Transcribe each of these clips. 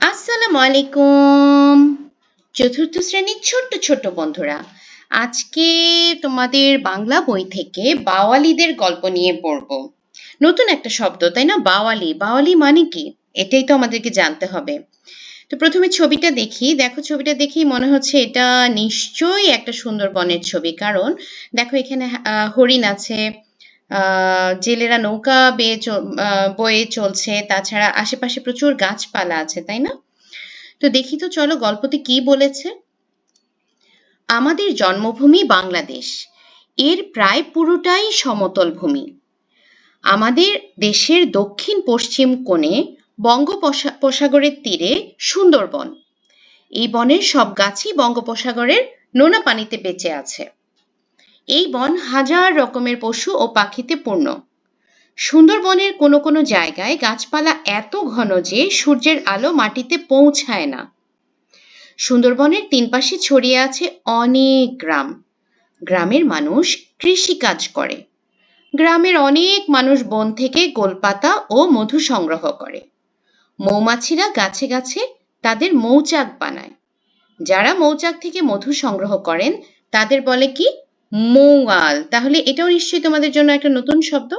আসসালামু আলাইকুম চতুর্থ শ্রেণির ছোট্ট ছোট্ট বন্ধুরা, আজকে তোমাদের বাংলা বই থেকে বাওয়ালিদের গল্প নিয়ে পড়ব। নতুন একটা শব্দ, তাই না? বাওয়ালি। বাওয়ালি মানে কি? এটাই তো আমাদেরকে জানতে হবে। তো প্রথমে ছবিটা দেখি। দেখো, ছবিটা দেখি মনে হচ্ছে এটা নিশ্চয়ই একটা সুন্দরবনের ছবি। কারণ দেখো এখানে হরিণ আছে জেলেরা নৌকা বেয়ে বয়ে চলছে, তাছাড়া আশেপাশে প্রচুর গাছপালা আছে, তাই না? তো দেখি তো চলো গল্পতে কি বলেছে? আমাদের জন্মভূমি বাংলাদেশ। এর প্রায় পুরোটাই সমতল ভূমি। আমাদের দেশের দক্ষিণ পশ্চিম কোণে বঙ্গোপসাগরের তীরে সুন্দরবন। এই বনের সব গাছই বঙ্গোপসাগরের নোনা পানিতে বেঁচে আছে। এই বন হাজার রকমের পশু ও পাখিতে পূর্ণ। সুন্দরবনের কোনো কোনো জায়গায় গাছপালা এত ঘন যে সূর্যের আলো মাটিতে পৌঁছায় না। সুন্দরবনের তিন পাশে ছড়িয়ে আছে অনেক গ্রাম। গ্রামের মানুষ কৃষিকাজ করে। গ্রামের অনেক মানুষ বন থেকে গোলপাতা ও মধু সংগ্রহ করে। মৌমাছিরা গাছে গাছে তাদের মৌচাক বানায়। যারা মৌচাক থেকে মধু সংগ্রহ করেন, তাদের বলে কি মৌয়াল তাহলে এটাও নিশ্চয়ই তোমাদের জন্য একটা নতুন শব্দ?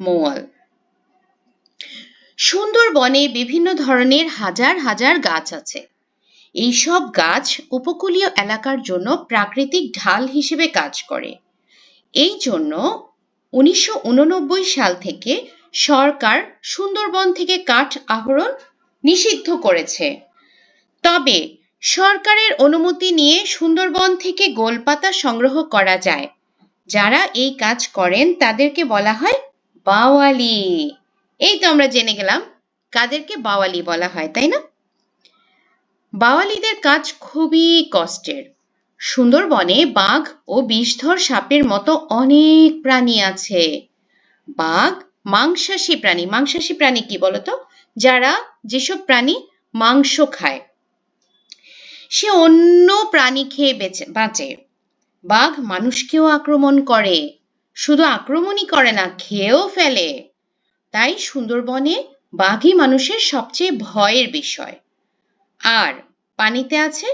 মৌয়াল সুন্দরবনে বিভিন্ন ধরনের হাজার হাজার গাছ আছে। এইসব গাছ উপকূলীয় এলাকার জন্য প্রাকৃতিক ঢাল হিসেবে কাজ করে। এই জন্য উনিশশো উননব্বই সাল থেকে সরকার সুন্দরবন থেকে কাঠ আহরণ নিষিদ্ধ করেছে। তবে সরকারের অনুমতি নিয়ে সুন্দরবন থেকে গোলপাতা সংগ্রহ করা যায়। যারা এই কাজ করেন, তাদেরকে বলা হয় বাওয়ালি। এই তো আমরা জেনে গেলাম, কাদেরকে বাওয়ালি বলা হয়, তাই না? বাওয়ালিদের কাজ খুবই কষ্টের। সুন্দরবনে বাঘ ও বিষধর সাপের মতো অনেক প্রাণী আছে। বাঘ, মাংসাশী প্রাণী। মাংসাশী প্রাণী কি বলতো? যারা যেসব প্রাণী মাংস খায়। সে অন্য প্রাণী খেয়ে বেঁচে, বাঁচে। বাঘ মানুষকেও আক্রমণ করে, শুধু আক্রমণই করে না, খেয়েও ফেলে। তাই সুন্দরবনে বাঘই মানুষের সবচেয়ে ভয়ের বিষয়। আর পানিতে আছে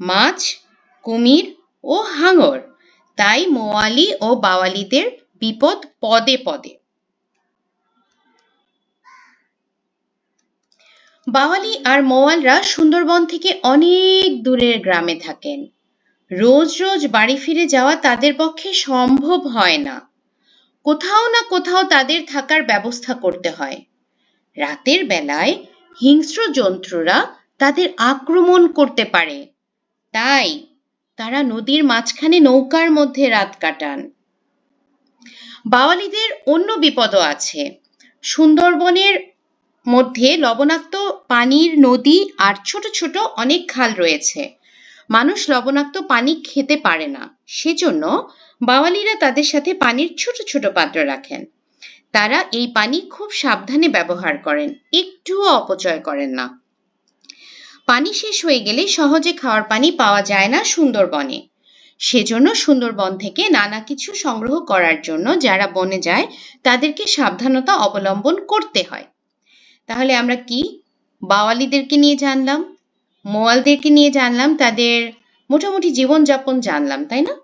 মাছ, কুমির ও হাঙর। তাই মোয়ালি ও বাওয়ালিদের বিপদ পদে পদে। বাওয়ালি আর মোয়ালরা সুন্দরবন থেকে অনেক দূরের গ্রামে থাকেন। রোজ রোজ বাড়ি ফিরে যাওয়া তাদের পক্ষে সম্ভব হয় না। কোথাও না কোথাও তাদের থাকার ব্যবস্থা করতে হয়। রাতের বেলায় হিংস্র জন্তুরা তাদের আক্রমণ করতে পারে। তাই তারা নদীর মাঝখানে নৌকার মধ্যে রাত কাটান। বাওয়ালিদের অন্য বিপদও আছে। সুন্দরবনের মধ্যে লবণাক্ত পানির নদী আর ছোট ছোট অনেক খাল রয়েছে। মানুষ লবণাক্ত পানি খেতে পারে না। সেজন্য বাওয়ালিরা তাদের সাথে পানির ছোট ছোট পাত্র রাখেন। তারা এই পানি খুব সাবধানে ব্যবহার করেন, একটুও অপচয় করেন না। পানি শেষ হয়ে গেলে সহজে খাওয়ার পানি পাওয়া যায় না সুন্দরবনে। সেজন্য সুন্দরবন থেকে নানা কিছু সংগ্রহ করার জন্য যারা বনে যায়, তাদেরকে সাবধানতা অবলম্বন করতে হয়। তাহলে আমরা কি? বাওয়ালিদেরকে নিয়ে জানলাম, মোয়ালদেরকে নিয়ে জানলাম, তাদের মোটামুটি জীবনযাপন জানলাম, তাই না?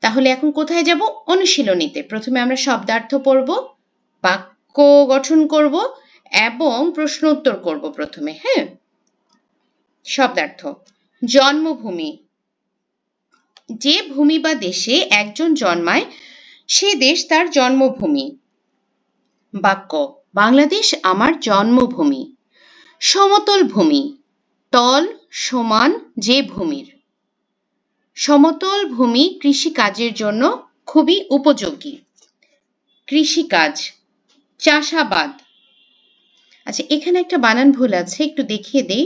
তাহলে এখন কোথায় যাব? অনুশীলনীতে। প্রথমে আমরা শব্দার্থ পড়ব, বাক্য গঠন করব এবং প্রশ্ন উত্তর করব প্রথমে হ্যাঁ? শব্দার্থ, জন্মভূমি। যে ভূমি বা দেশে একজন জন্মায়, সে দেশ তার জন্মভূমি। বাক্য বাংলাদেশ আমার জন্মভূমি। সমতল ভূমি। তল সমান যে ভূমির। সমতল ভূমি কৃষিকাজের জন্য খুবই উপযোগী। কৃষিকাজ, চাষাবাদ। আচ্ছা এখানে একটা বানান ভুল আছে, একটু দেখিয়ে দেই।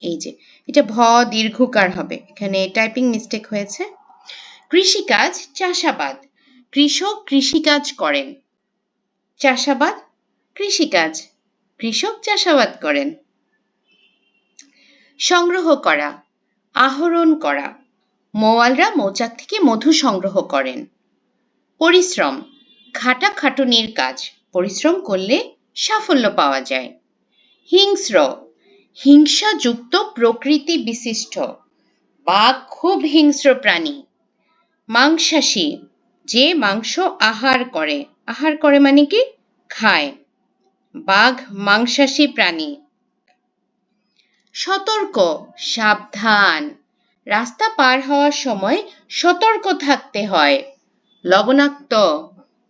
এই যে, এটা ভ দীর্ঘকার হবে। এখানে টাইপিং মিস্টেক হয়েছে। কৃষিকাজ, চাষাবাদ। কৃষক কৃষিকাজ করেন। চাষাবাদ, কৃষিকাজ। কৃষক চাষাবাদ করেন। সংগ্রহ করা, আহরণ করা। মোয়ালরা মৌচাক থেকে মধু সংগ্রহ করেন। পরিশ্রম, খাটাখাটুনির কাজ। পরিশ্রম করলে সাফল্য পাওয়া যায়। হিংস্র, হিংসাযুক্ত প্রকৃতি বিশিষ্ট বাঘ খুব হিংস্র প্রাণী। মাংসাশী, যে মাংস আহার করে। আহার করে মানে কি? খায়। বাঘ, মাংসাশী প্রাণী। সতর্ক, সাবধান। রাস্তা পার হওয়ার সময় সতর্ক থাকতে হয়। লবণাক্ত।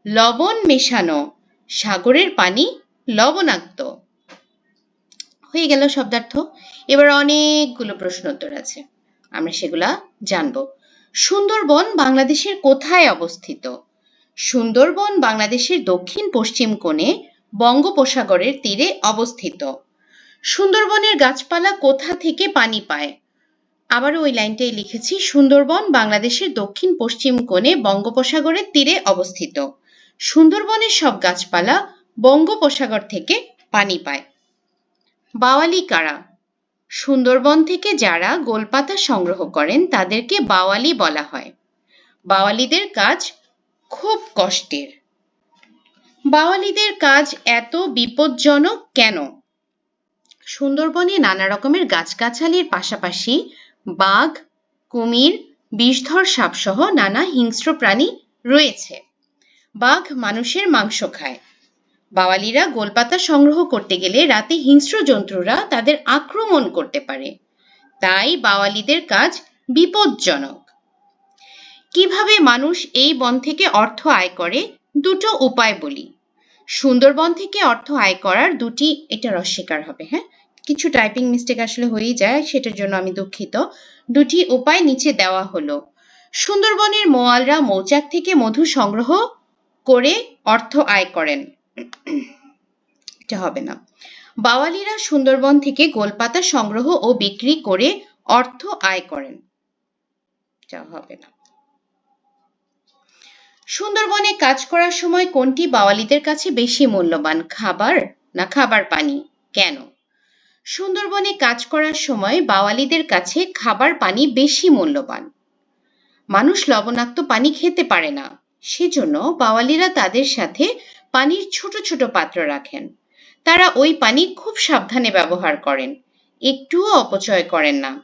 লবণ মেশানো। সাগরের পানি লবণাক্ত। হয়ে গেল শব্দার্থ। এবার অনেকগুলো প্রশ্ন উত্তর আছে। আমরা সেগুলা জানব। সুন্দরবন বাংলাদেশের কোথায় অবস্থিত? সুন্দরবন বাংলাদেশের দক্ষিণ পশ্চিম কোণে বঙ্গোপসাগরের তীরে অবস্থিত। সুন্দরবনের গাছপালা কোথা থেকে পানি পায়? আবার ওই লাইনটাই লিখেছি, সুন্দরবন বাংলাদেশের দক্ষিণ পশ্চিম কোণে বঙ্গোপসাগরের তীরে অবস্থিত। সুন্দরবনের সব গাছপালা বঙ্গোপসাগর থেকে পানি পায়। বাওয়ালি কারা? সুন্দরবন থেকে যারা গোলপাতা সংগ্রহ করেন তাদেরকে বাওয়ালি বলা হয়। বাওয়ালিদের কাজ খুব কষ্টের। বাওয়ালিদের কাজ এত বিপজ্জনক কেন? সুন্দরবনে নানা রকমের গাছগাছালির পাশাপাশি বাঘ, কুমির, বিষধর সাপসহ নানা হিংস্র প্রাণী রয়েছে। বাঘ মানুষের মাংস খায়। বাওয়ালিরা গোলপাতা সংগ্রহ করতে গেলে রাতে হিংস্র জন্তুরা তাদের আক্রমণ করতে পারে। তাই বাওয়ালিদের কাজ বিপজ্জনক। কীভাবে মানুষ এই বন থেকে অর্থ আয় করে? দুটো উপায় বলি। সুন্দরবন থেকে অর্থ আয় করার দুটি এটা অস্বীকার হবে হ্যাঁ? কিছু টাইপিং মিস্টেক আসলে হয়েই যায়, সেটার জন্য আমি দুঃখিত। দুটি উপায় নিচে দেওয়া হলো। সুন্দরবনের মোয়ালরা মৌচাক থেকে মধু সংগ্রহ করে অর্থ আয় করেন। এটা হবে না। বাওয়ালিরা সুন্দরবন থেকে গোলপাতা সংগ্রহ ও বিক্রি করে অর্থ আয় করেন। হবে না। সুন্দরবনে কাজ করার সময় কোনটি বাওয়ালিদের কাছে বেশি মূল্যবান, খাবার না খাবার পানি? কেন? সুন্দরবনে কাজ করার সময় বাওয়ালিদের কাছে খাবার পানি বেশি মূল্যবান। মানুষ লবণাক্ত পানি খেতে পারে না। সেজন্য বাওয়ালিরা তাদের সাথে পানির ছোট ছোট পাত্র রাখেন। তারা ওই পানি খুব সাবধানে ব্যবহার করেন। একটুও অপচয় করেন না।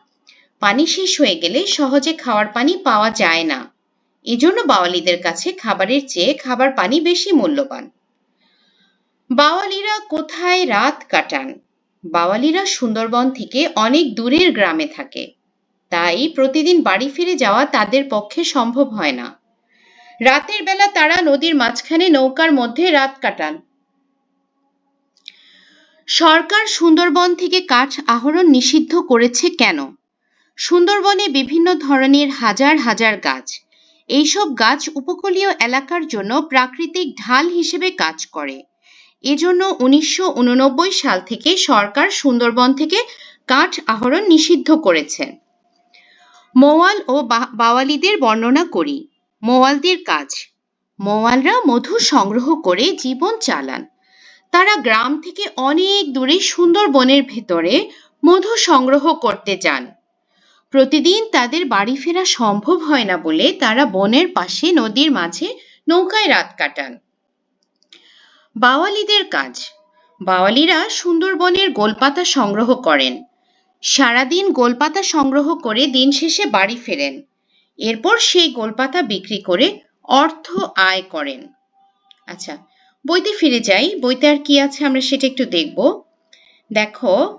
পানি শেষ হয়ে গেলে সহজে খাওয়ার পানি পাওয়া যায় না। এজন্য বাওয়ালিদের কাছে খাবারের চেয়ে খাবার পানি বেশি মূল্যবান। বাওয়ালিরা কোথায় রাত কাটান? বাওয়ালিরা সুন্দরবন থেকে অনেক দূরের গ্রামে থাকে। তাই প্রতিদিন বাড়ি ফিরে যাওয়া তাদের পক্ষে সম্ভব হয় না। রাতের বেলা তারা নদীর মাঝখানে নৌকার মধ্যে রাত কাটান। সরকার সুন্দরবন থেকে কাঠ আহরণ নিষিদ্ধ করেছে কেন? সুন্দরবনে বিভিন্ন ধরনের হাজার হাজার গাছ। এইসব গাছ উপকূলীয় এলাকার জন্য প্রাকৃতিক ঢাল হিসেবে কাজ করে। এজন্য উনিশশো উন নব্বই সাল থেকে সরকার সুন্দরবন থেকে কাঠ আহরণ নিষিদ্ধ করেছে। মোয়াল ও বাওয়ালিদের বর্ণনা করি। মোয়ালদের কাজ। মোয়ালরা মধু সংগ্রহ করে জীবন চালান। তারা গ্রাম থেকে অনেক দূরে সুন্দরবনের ভেতরে মধু সংগ্রহ করতে যান। প্রতিদিন তাদের বাড়ি ফেরা সম্ভব হয় না বলে তারা বনের পাশে নদীর মাঝে নৌকায় রাত কাটান। বাওয়ালিদের কাজ। বাওয়ালিরা সুন্দরবনের গোলপাতা সংগ্রহ করেন। সারাদিন গোলপাতা সংগ্রহ করে দিন শেষে বাড়ি ফেরেন। এরপর সেই গোলপাতা বিক্রি করে অর্থ আয় করেন। আচ্ছা বইতে ফিরে যাই। বইতে আর কি আছে আমরা সেটা একটু দেখব। দেখো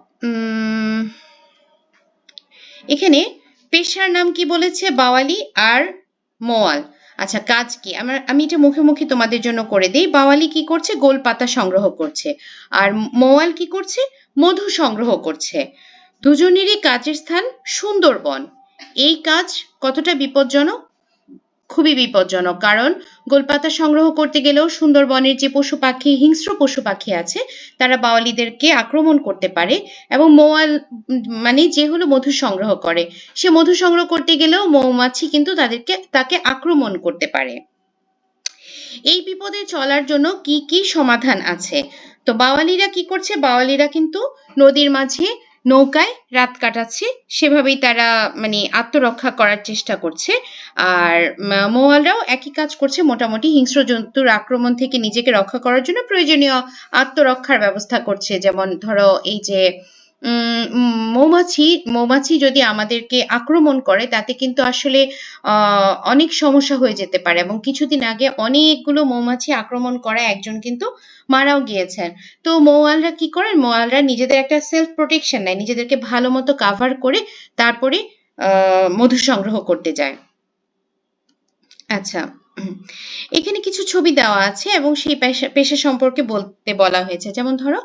এখানে পেশার নাম কি বলেছে? বাওয়ালি আর মোয়াল। আচ্ছা কাজ কি? আমার, আমি এটা মুখে মুখে তোমাদের জন্য করে দিই। বাওয়ালি কি করছে? গোল পাতা সংগ্রহ করছে। আর মোয়াল কি করছে? মধু সংগ্রহ করছে। দুজনেরই কাজের স্থান সুন্দরবন। এই কাজ কতটা বিপজ্জনক? খুবই বিপজ্জনক। কারণ গোলপাতা সংগ্রহ করতে গেলেও সুন্দরবনের যে পশু পাখি, হিংস্র পশু পাখি আছে, তারা বাওয়ালিদেরকে আক্রমণ করতে পারে এবং মৌয়াল মানে যে হলো মধু সংগ্রহ করে। সে মধু সংগ্রহ করতে গেলেও মৌমাছি কিন্তু তাদেরকে, তাকে আক্রমণ করতে পারে। এই বিপদে চলার জন্য কি কি সমাধান আছে? তো বাওয়ালিরা কি করছে? বাওয়ালিরা কিন্তু নদীর মাঝে নৌকায় রাত কাটাচ্ছে। সেভাবেই তারা মানে আত্মরক্ষা করার চেষ্টা করছে। আর মোয়ালরাও একই কাজ করছে মোটামুটি। হিংস্র জন্তুর আক্রমণ থেকে নিজেকে রক্ষা করার জন্য প্রয়োজনীয় আত্মরক্ষার ব্যবস্থা করছে। যেমন ধরো, এই যে মৌমাছি মৌমাছি যদি আমাদেরকে আক্রমণ করে, তাতে কিন্তু আসলে অনেক সমস্যা হয়ে যেতে পারে এবং কিছুদিন আগে অনেকগুলো মৌমাছি আক্রমণ করা একজন কিন্তু মারাও গিয়েছেন। তো মৌয়ালরা কি করেন? মৌয়ালরা নিজেদের একটা সেলফ প্রোটেকশন নেয় নিজেদেরকে ভালো মতো কাভার করে তারপরে মধু সংগ্রহ করতে যায়। আচ্ছা এখানে কিছু ছবি দেওয়া আছে এবং সেই পেশা পেশা সম্পর্কে বলতে বলা হয়েছে। যেমন ধরো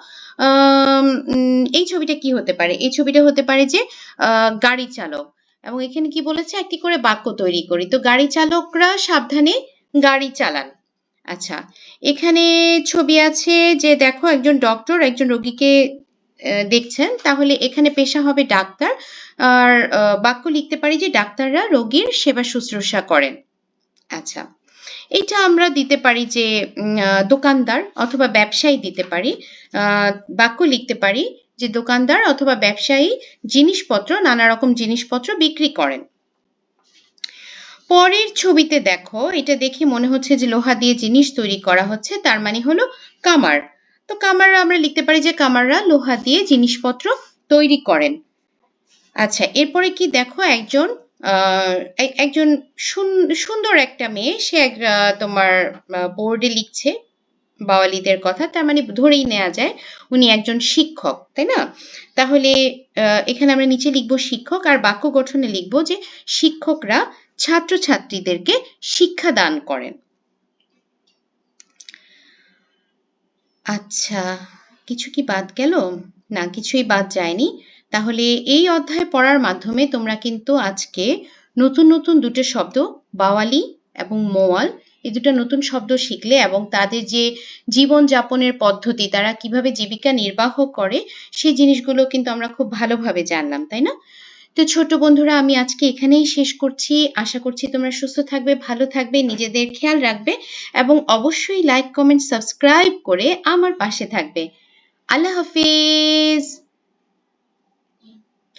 এই ছবিটা কি হতে পারে? এই ছবিটা হতে পারে যে গাড়ি চালক। এবং এখানে কি বলেছে? একটি করে বাক্য তৈরি করি। তো গাড়ি চালকরা সাবধানে গাড়ি চালান। আচ্ছা এখানে ছবি আছে যে, দেখো একজন ডক্টর একজন রোগীকে দেখছেন। তাহলে এখানে পেশা হবে ডাক্তার। আর বাক্য লিখতে পারি যে, ডাক্তাররা রোগীর সেবা শুশ্রূষা করেন। আচ্ছা এটা আমরা দিতে পারি যে দোকানদার অথবা ব্যবসায়ী দিতে পারি বাক্য লিখতে পারি যে দোকানদার অথবা ব্যবসায়ী জিনিসপত্র, নানা রকম জিনিসপত্র বিক্রি করেন। পরের ছবিতে দেখো, এটা দেখে মনে হচ্ছে যে লোহা দিয়ে জিনিস তৈরি করা হচ্ছে, তার মানে হলো কামার। তো কামাররা আমরা লিখতে পারি যে কামাররা লোহা দিয়ে জিনিসপত্র তৈরি করেন। আচ্ছা এরপরে কি দেখো, একজন একজন সুন্দর একটা মেয়ে। সে এক তোমার বোর্ডে লিখছে বাওয়ালিদের কথা। তার মানে ধরেই নেওয়া যায় উনি একজন শিক্ষক, তাই না? তাহলে এখানে আমরা নিচে লিখব শিক্ষক আর বাক্য গঠনে লিখব যে শিক্ষকরা ছাত্রছাত্রীদেরকে শিক্ষা দান করেন। আচ্ছা কিছু কি বাদ গেল? না, কিছুই বাদ যায়নি। তাহলে এই অধ্যায় পড়ার মাধ্যমে তোমরা কিন্তু আজকে নতুন নতুন দুটো শব্দ, বাওয়ালি এবং মোয়াল, এই দুটো নতুন শব্দ শিখলে এবং তাদের যে জীবন যাপনের পদ্ধতি, তারা কীভাবে জীবিকা নির্বাহ করে, সেই জিনিসগুলো কিন্তু আমরা খুব ভালোভাবে জানলাম, তাই না? তো ছোট বন্ধুরা, আমি আজকে এখানেই শেষ করছি। আশা করছি তোমরা সুস্থ থাকবে, ভালো থাকবে, নিজেদের খেয়াল রাখবে এবং অবশ্যই লাইক কমেন্ট সাবস্ক্রাইব করে আমার পাশে থাকবে। আল্লাহ হাফিজ!